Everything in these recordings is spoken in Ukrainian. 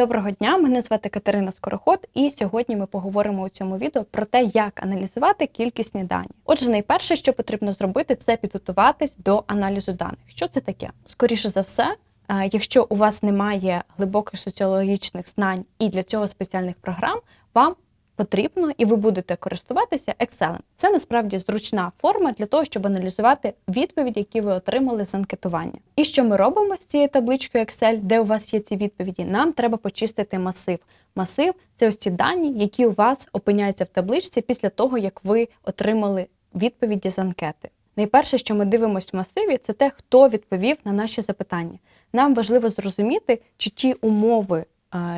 Доброго дня, мене звати Катерина Скороход, і сьогодні ми поговоримо у цьому відео про те, як аналізувати кількісні дані. Отже, найперше, що потрібно зробити, це підготуватись до аналізу даних. Що це таке? Скоріше за все, е, якщо у вас немає глибоких соціологічних знань і для цього спеціальних програм, вам потрібно і ви будете користуватися Excel. Це насправді зручна форма для того, щоб аналізувати відповіді, які ви отримали з анкетування. І що ми робимо з цією табличкою Excel, де у вас є ці відповіді? Нам треба почистити масив. Масив це ось ці дані, які у вас опиняються в табличці після того, як ви отримали відповіді з анкети. Найперше, що ми дивимося в масиві, це те, хто відповів на наші запитання. Нам важливо зрозуміти, чи ті умови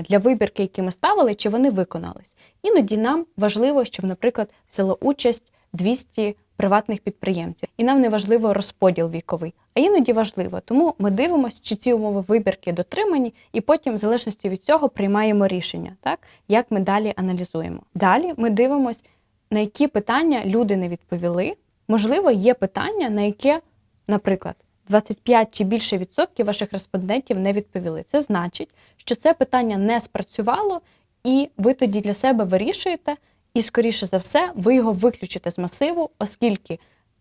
для вибірки, які ми ставили, чи вони виконались. Іноді нам важливо, щоб, наприклад, взяло участь 200 приватних підприємців, і нам не важливо розподіл віковий, а іноді важливо. Тому ми дивимося, чи ці умови вибірки дотримані, і потім, в залежності від цього, приймаємо рішення, так як ми далі аналізуємо. Далі ми дивимося, на які питання люди не відповіли. Можливо, є питання, на яке, наприклад, 25 чи більше відсотків ваших респондентів не відповіли. Це значить, що це питання не спрацювало, і ви тоді для себе вирішуєте, і, скоріше за все, ви його виключите з масиву, оскільки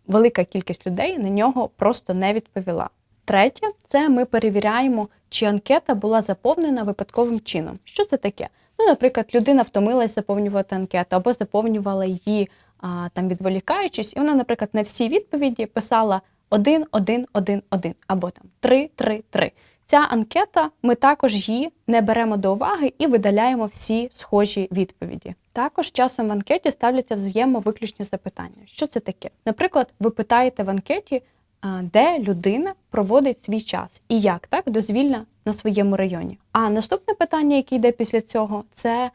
велика кількість людей на нього просто не відповіла. Третє, це ми перевіряємо, чи анкета була заповнена випадковим чином. Що це таке? Ну, наприклад, людина втомилась заповнювати анкету або заповнювала її а, там відволікаючись, і вона, наприклад, на всі відповіді писала 1, 1, 1, 1 або там 3, 3, 3. Ця анкета, ми також її не беремо до уваги і видаляємо всі схожі відповіді. Також часом в анкеті ставляться взаємовиключні запитання. Що це таке? Наприклад, ви питаєте в анкеті, де людина проводить свій час і як так дозвільна на своєму районі. А наступне питання, яке йде після цього, це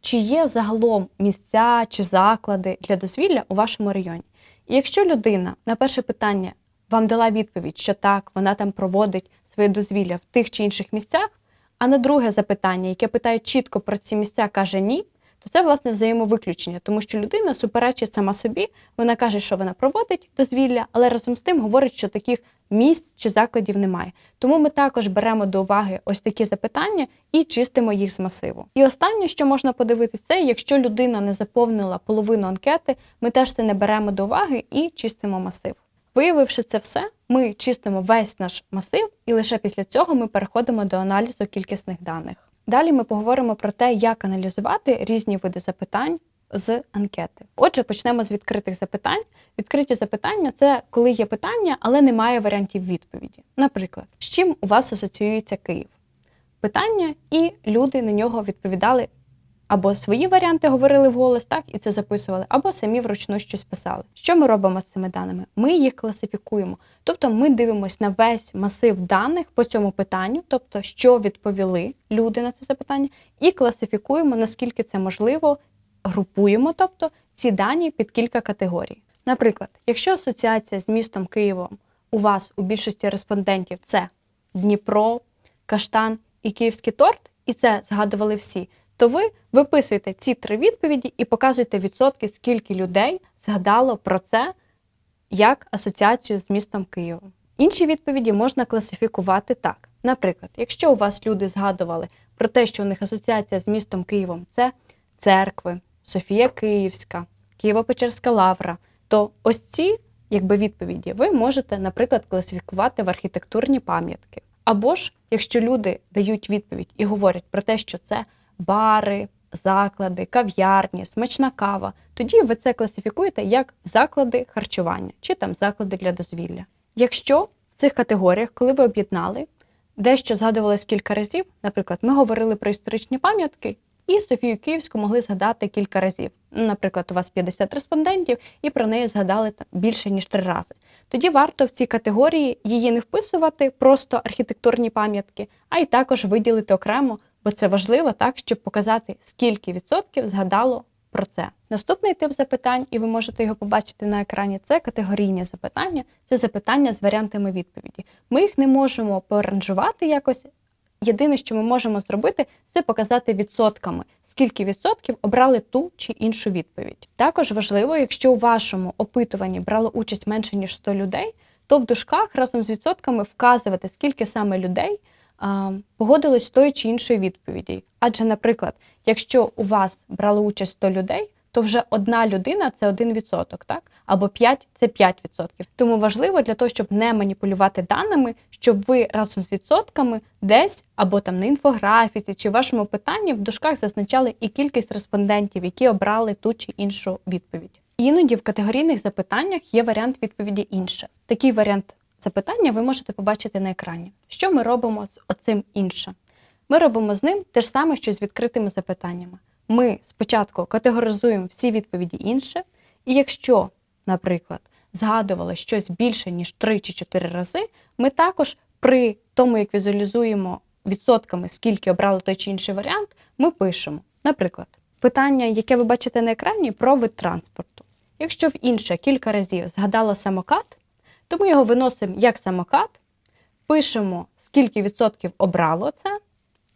чи є загалом місця чи заклади для дозвілля у вашому районі. І якщо людина на перше питання вам дала відповідь, що так, вона там проводить своє дозвілля в тих чи інших місцях, а на друге запитання, яке питає чітко про ці місця, каже ні, то це власне взаємовиключення, тому що людина суперечить сама собі, вона каже, що вона проводить дозвілля, але разом з тим говорить, що таких місць чи закладів немає. Тому ми також беремо до уваги ось такі запитання і чистимо їх з масиву. І останнє, що можна подивитися, це якщо людина не заповнила половину анкети, ми теж це не беремо до уваги і чистимо масив. Виявивши це все, ми чистимо весь наш масив, і лише після цього ми переходимо до аналізу кількісних даних. Далі ми поговоримо про те, як аналізувати різні види запитань з анкети. Отже, почнемо з відкритих запитань. Відкриті запитання це коли є питання, але немає варіантів відповіді. Наприклад, з чим у вас асоціюється Київ? Питання, і люди на нього відповідали або свої варіанти говорили вголос, так і це записували, або самі вручну щось писали. Що ми робимо з цими даними? Ми їх класифікуємо. Тобто ми дивимося на весь масив даних по цьому питанню, тобто, що відповіли люди на це запитання, і класифікуємо, наскільки це можливо, групуємо, тобто ці дані під кілька категорій. Наприклад, якщо асоціація з містом Києвом у вас у більшості респондентів це Дніпро, Каштан і Київський торт, і це згадували всі, то ви виписуєте ці три відповіді і показуєте відсотки, скільки людей згадало про це як асоціацію з містом Києвом. Інші відповіді можна класифікувати так. Наприклад, якщо у вас люди згадували про те, що у них асоціація з містом Києвом це церкви, Софія Київська, Києво-Печерська лавра, то ось ці якби відповіді ви можете, наприклад, класифікувати в архітектурні пам'ятки. Або ж, якщо люди дають відповідь і говорять про те, що це бари, заклади, кав'ярні, смачна кава, тоді ви це класифікуєте як заклади харчування чи там заклади для дозвілля. Якщо в цих категоріях, коли ви об'єднали, дещо згадувалось кілька разів, наприклад, ми говорили про історичні пам'ятки. І Софію Київську могли згадати кілька разів. Наприклад, у вас 50 респондентів, і про неї згадали більше ніж три рази. Тоді варто в цій категорії її не вписувати, просто архітектурні пам'ятки, а й також виділити окремо бо це важливо так, щоб показати, скільки відсотків згадало про це. Наступний тип запитань, і ви можете його побачити на екрані, це категорійні запитання, це запитання з варіантами відповіді. Ми їх не можемо поранжувати якось. Єдине, що ми можемо зробити, це показати відсотками, скільки відсотків обрали ту чи іншу відповідь. Також важливо, якщо у вашому опитуванні брало участь менше ніж 100 людей, то в дужках разом з відсотками вказувати, скільки саме людей а, погодилось з тою чи іншою відповіді. Адже, наприклад, якщо у вас брало участь 100 людей, то вже одна людина це 1%, так? Або 5 це 5%. Тому важливо для того, щоб не маніпулювати даними, щоб ви разом з відсотками десь або там на інфографіці чи в вашому питанні в дужках зазначали і кількість респондентів, які обрали ту чи іншу відповідь. Іноді в категорійних запитаннях є варіант відповіді інше. Такий варіант запитання ви можете побачити на екрані. Що ми робимо з оцим інше? Ми робимо з ним те ж саме, що з відкритими запитаннями. Ми спочатку категоризуємо всі відповіді інше, і якщо, наприклад, згадували щось більше, ніж 3 чи 4 рази, ми також при тому, як візуалізуємо відсотками, скільки обрали той чи інший варіант, ми пишемо. Наприклад, питання, яке ви бачите на екрані, про вид транспорту. Якщо в інше кілька разів згадало самокат, то ми його виносимо як самокат, пишемо, скільки відсотків обрало це,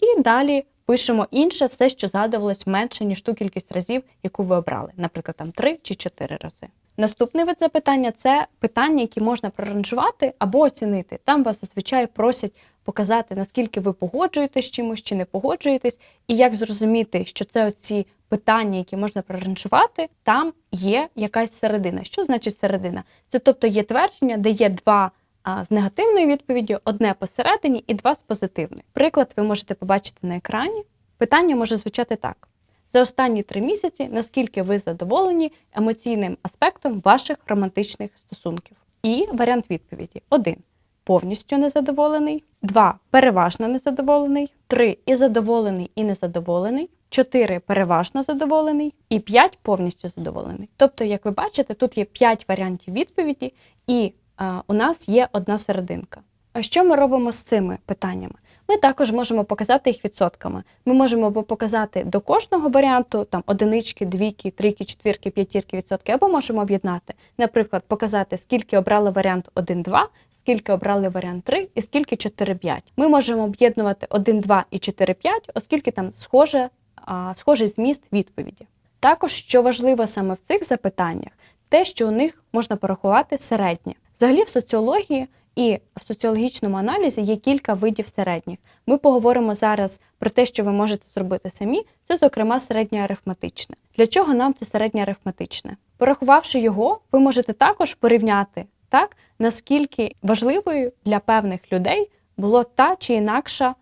і далі пишемо інше, все, що згадувалось менше, ніж ту кількість разів, яку ви обрали, наприклад, там 3 чи 4 рази. Наступний вид запитання це питання, які можна проранжувати або оцінити. Там вас зазвичай просять показати, наскільки ви погоджуєтесь з чимось чи не погоджуєтесь, і як зрозуміти, що це оці питання, які можна проранжувати, там є якась середина. Що значить середина? Це тобто є твердження, де є два з негативною відповіддю, одне посередині і два з позитивною. Приклад ви можете побачити на екрані. Питання може звучати так: за останні три місяці, наскільки ви задоволені емоційним аспектом ваших романтичних стосунків? І варіант відповіді: 1. Повністю незадоволений, 2. Переважно незадоволений, 3. І задоволений, і незадоволений, 4. Переважно задоволений і 5 повністю задоволений. Тобто, як ви бачите, тут є 5 варіантів відповіді, і а, у нас є одна серединка. А що ми робимо з цими питаннями? Ми також можемо показати їх відсотками. Ми можемо або показати до кожного варіанту там одинички, двійки, трійки, четвірки, п'ятірки відсотки, або можемо об'єднати. Наприклад, показати, скільки обрали варіант 1, 2, скільки обрали варіант 3 і скільки 4, 5. Ми можемо об'єднувати 1, 2 і 4, 5, оскільки там схоже, схожий зміст відповіді. Також, що важливо саме в цих запитаннях, те, що у них можна порахувати середнє. Взагалі в соціології і в соціологічному аналізі є кілька видів середніх. Ми поговоримо зараз про те, що ви можете зробити самі. Це, зокрема, середнє арифметичне. Для чого нам це середнє арифметичне? Порахувавши його, ви можете також порівняти так, наскільки важливою для певних людей було та чи інакша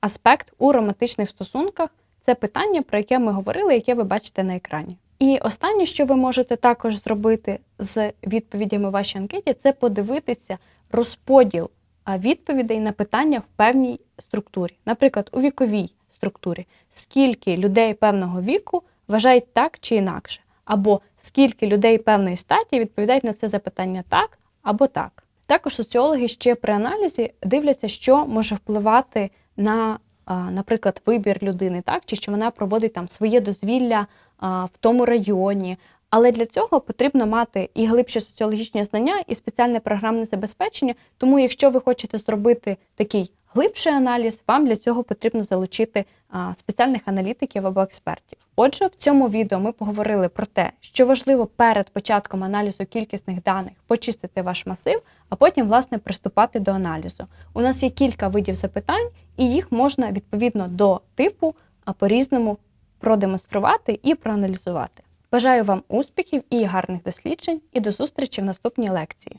аспект у романтичних стосунках. Це питання, про яке ми говорили, яке ви бачите на екрані. І останнє, що ви можете також зробити з відповідями вашій анкеті, це подивитися розподіл відповідей на питання в певній структурі. Наприклад, у віковій структурі, скільки людей певного віку вважають так чи інакше, або скільки людей певної статі відповідають на це запитання так або так. Також соціологи ще при аналізі дивляться, що може впливати на, наприклад, вибір людини, так чи що вона проводить там своє дозвілля в тому районі. Але для цього потрібно мати і глибші соціологічні знання, і спеціальне програмне забезпечення. Тому, якщо ви хочете зробити такий глибший аналіз, вам для цього потрібно залучити спеціальних аналітиків або експертів. Отже, в цьому відео ми поговорили про те, що важливо перед початком аналізу кількісних даних почистити ваш масив, а потім, власне, приступати до аналізу. У нас є кілька видів запитань, і їх можна відповідно до типу по-різному продемонструвати і проаналізувати. Бажаю вам успіхів і гарних досліджень, і до зустрічі в наступній лекції.